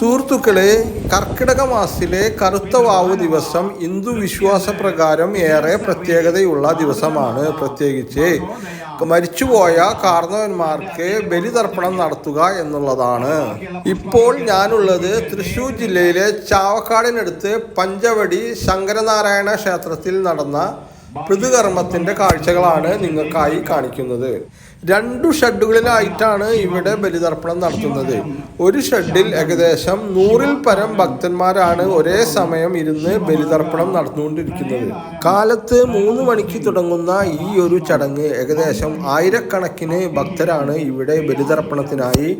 സുഹൃത്തുക്കളെ കർക്കിടക മാസത്തിലെ കറുത്ത വാവ് ദിവസം ഹിന്ദു വിശ്വാസ പ്രകാരം ഏറെ പ്രത്യേകതയുള്ള ദിവസമാണ്. പ്രത്യേകിച്ച് മരിച്ചുപോയ കാർന്നവന്മാർക്ക് ബലിതർപ്പണം നടത്തുക എന്നുള്ളതാണ്. ഇപ്പോൾ ഞാനുള്ളത് തൃശൂർ ജില്ലയിലെ ചാവക്കാടിനടുത്ത് പഞ്ചവടി ശങ്കരനാരായണ ക്ഷേത്രത്തിൽ നടന്ന പൃഥുകർമ്മത്തിന്റെ കാഴ്ചകളാണ് നിങ്ങൾക്കായി കാണിക്കുന്നത്. രണ്ടു ഷെഡുകളിലായിട്ടാണ് ഇവിടെ ബലിതർപ്പണം നടത്തുന്നത്. ഒരു ഷെഡിൽ ഏകദേശം നൂറിൽ പരം ഭക്തന്മാരാണ് ഒരേ സമയം ഇരുന്ന് ബലിതർപ്പണം നടന്നുകൊണ്ടിരിക്കുന്നത്. കാലത്ത് മൂന്ന് മണിക്ക് തുടങ്ങുന്ന ഈ ഒരു ചടങ്ങ് ഏകദേശം ആയിരക്കണക്കിന് ഭക്തരാണ് ഇവിടെ ബലിതർപ്പണത്തിനായി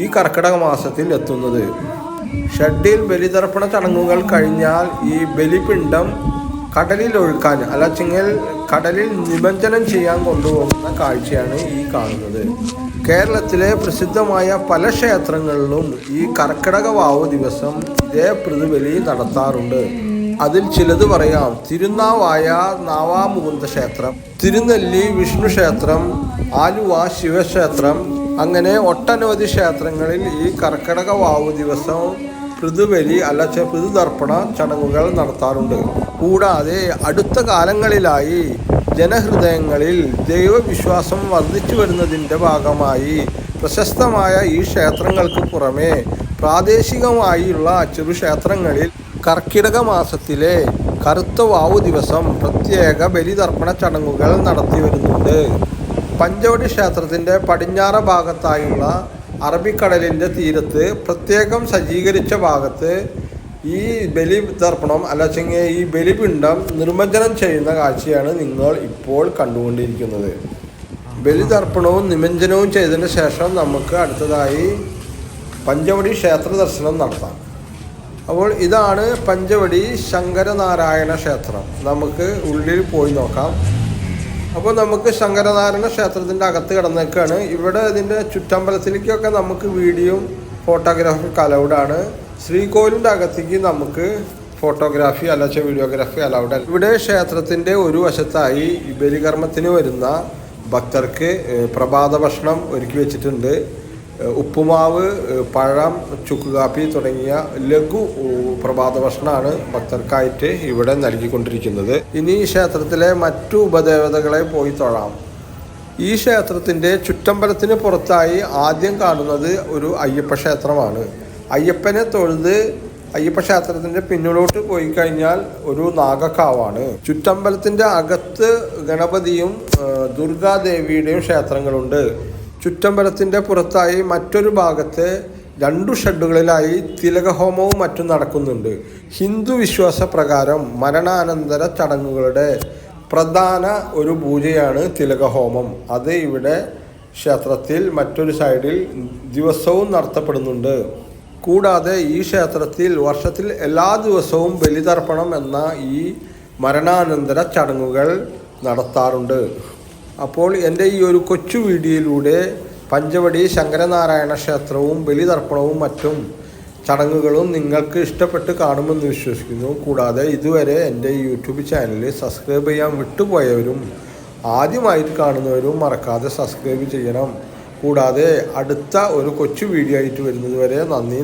ഈ കർക്കിടക മാസത്തിൽ എത്തുന്നത്. ഷെഡിൽ ബലിതർപ്പണ ചടങ്ങുകൾ കഴിഞ്ഞാൽ ഈ ബലിപിണ്ഡം കടലിൽ ഒഴുക്കാൻ അല്ലെങ്കിൽ കടലിൽ നിമജ്ജനം ചെയ്യാൻ കൊണ്ടുപോകുന്ന കാഴ്ചയാണ് ഈ കാണുന്നത്. കേരളത്തിലെ പ്രസിദ്ധമായ പല ക്ഷേത്രങ്ങളിലും ഈ കർക്കിടക വാവ് ദിവസം ഇതേ പ്രതിബലി നടത്താറുണ്ട്. അതിൽ ചിലത് പറയാം. തിരുനാവായ നാവാമുകുന്ദ ക്ഷേത്രം തിരുനെല്ലി വിഷ്ണു ക്ഷേത്രം ആലുവ ശിവക്ഷേത്രം അങ്ങനെ ഒട്ടനവധി ക്ഷേത്രങ്ങളിൽ ഈ കർക്കിടക വാവ് ദിവസം പൃഥുബലി അല്ല പൃഥുതർപ്പണ ചടങ്ങുകൾ നടത്താറുണ്ട്. കൂടാതെ അടുത്ത കാലങ്ങളിലായി ജനഹൃദയങ്ങളിൽ ദൈവവിശ്വാസം വർദ്ധിച്ചു വരുന്നതിന്റെ ഭാഗമായി പ്രശസ്തമായ ഈ ക്ഷേത്രങ്ങൾക്ക് പുറമേ പ്രാദേശികമായുള്ള ചെറു ക്ഷേത്രങ്ങളിൽ കർക്കിടക മാസത്തിലെ കറുത്ത വാവു ദിവസം പ്രത്യേക ബലിതർപ്പണ ചടങ്ങുകൾ നടത്തി വരുന്നുണ്ട്. പഞ്ചവടി ക്ഷേത്രത്തിന്റെ പടിഞ്ഞാറ ഭാഗത്തായുള്ള അറബിക്കടലിന്റെ തീരത്ത് പ്രത്യേകം സജ്ജീകരിച്ച ഭാഗത്ത് ഈ ബലി തർപ്പണം അല്ലച്ചെങ്കിൽ ഈ ബലിപിണ്ഡം നിർമ്മജനം ചെയ്യുന്ന കാഴ്ചയാണ് നിങ്ങൾ ഇപ്പോൾ കണ്ടുകൊണ്ടിരിക്കുന്നത്. ബലി ബലിതർപ്പണവും നിമഞ്ജനവും ചെയ്തതിന് ശേഷം നമുക്ക് അടുത്തതായി പഞ്ചവടി ക്ഷേത്ര ദർശനം നടത്താം. അപ്പോൾ ഇതാണ് പഞ്ചവടി ശങ്കരനാരായണ ക്ഷേത്രം. നമുക്ക് ഉള്ളിൽ പോയി നോക്കാം. അപ്പോൾ നമുക്ക് ശങ്കരനാരായണ ക്ഷേത്രത്തിന്റെ അകത്ത് കിടന്നേക്കാണ്. ഇവിടെ ഇതിന്റെ ചുറ്റമ്പലത്തിലേക്കൊക്കെ നമുക്ക് വീഡിയോ ഫോട്ടോഗ്രാഫി അലൗഡാണ് ശ്രീകോവിലിന്റെ അകത്തേക്ക് നമുക്ക് ഫോട്ടോഗ്രാഫി അല്ലാച്ച വീഡിയോഗ്രാഫി അലൗഡ് അല്ല ഇവിടെ ക്ഷേത്രത്തിന്റെ ഒരു വശത്തായി ബലികർമ്മത്തിന് വരുന്ന ഭക്തർക്ക് പ്രഭാത ഭക്ഷണം ഒരുക്കി വെച്ചിട്ടുണ്ട്. ഉപ്പുമാവ് പഴം ചുക്ക് കാപ്പി തുടങ്ങിയ ലഘു പ്രഭാത ഭക്ഷണമാണ് ഭക്തർക്കായിട്ട് ഇവിടെ നൽകിക്കൊണ്ടിരിക്കുന്നത്. ഇനി ക്ഷേത്രത്തിലെ മറ്റു ഉപദേവതകളെ പോയി തൊഴാം. ഈ ക്ഷേത്രത്തിന്റെ ചുറ്റമ്പലത്തിന് പുറത്തായി ആദ്യം കാണുന്നത് ഒരു അയ്യപ്പ ക്ഷേത്രമാണ്. അയ്യപ്പനെ തൊഴുത് അയ്യപ്പ ക്ഷേത്രത്തിന്റെ പിന്നിലോട്ട് പോയി കഴിഞ്ഞാൽ ഒരു നാഗക്കാവാണ്. ചുറ്റമ്പലത്തിന്റെ അകത്ത് ഗണപതിയും ദുർഗാദേവിയുടെയും ക്ഷേത്രങ്ങളുണ്ട്. ചുറ്റമ്പലത്തിന്റെ പുറത്തായി മറ്റൊരു ഭാഗത്ത് രണ്ടു ഷെഡുകളിലായി തിലകഹോമവും മറ്റും നടക്കുന്നുണ്ട്. ഹിന്ദു വിശ്വാസ പ്രകാരം മരണാനന്തര ചടങ്ങുകളുടെ പ്രധാന ഒരു പൂജയാണ് തിലകഹോമം. അത് ഇവിടെ ക്ഷേത്രത്തിൽ മറ്റൊരു സൈഡിൽ ദിവസവും നടത്തപ്പെടുന്നുണ്ട്. കൂടാതെ ഈ ക്ഷേത്രത്തിൽ വർഷത്തിൽ എല്ലാ ദിവസവും ബലിതർപ്പണം എന്ന ഈ മരണാനന്തര ചടങ്ങുകൾ നടത്താറുണ്ട്. അപ്പോൾ എന്റെ ഈ ഒരു കൊച്ചു വീഡിയോയിലൂടെ പഞ്ചവടി ശങ്കരനാരായണ ക്ഷേത്രവും ബലിതർപ്പണവും മറ്റും ചടങ്ങുകളും നിങ്ങൾക്ക് ഇഷ്ടപ്പെട്ട് കാണുമെന്ന് വിശ്വസിക്കുന്നു. കൂടാതെ ഇതുവരെ എന്റെ യൂട്യൂബ് ചാനൽ സബ്സ്ക്രൈബ് ചെയ്യാൻ വിട്ടുപോയവരും ആദ്യമായിട്ട് കാണുന്നവരും മറക്കാതെ സബ്സ്ക്രൈബ് ചെയ്യണം. കൂടാതെ അടുത്ത ഒരു കൊച്ചു വീഡിയോ ആയിട്ട് വരുന്നതുവരെ നന്ദി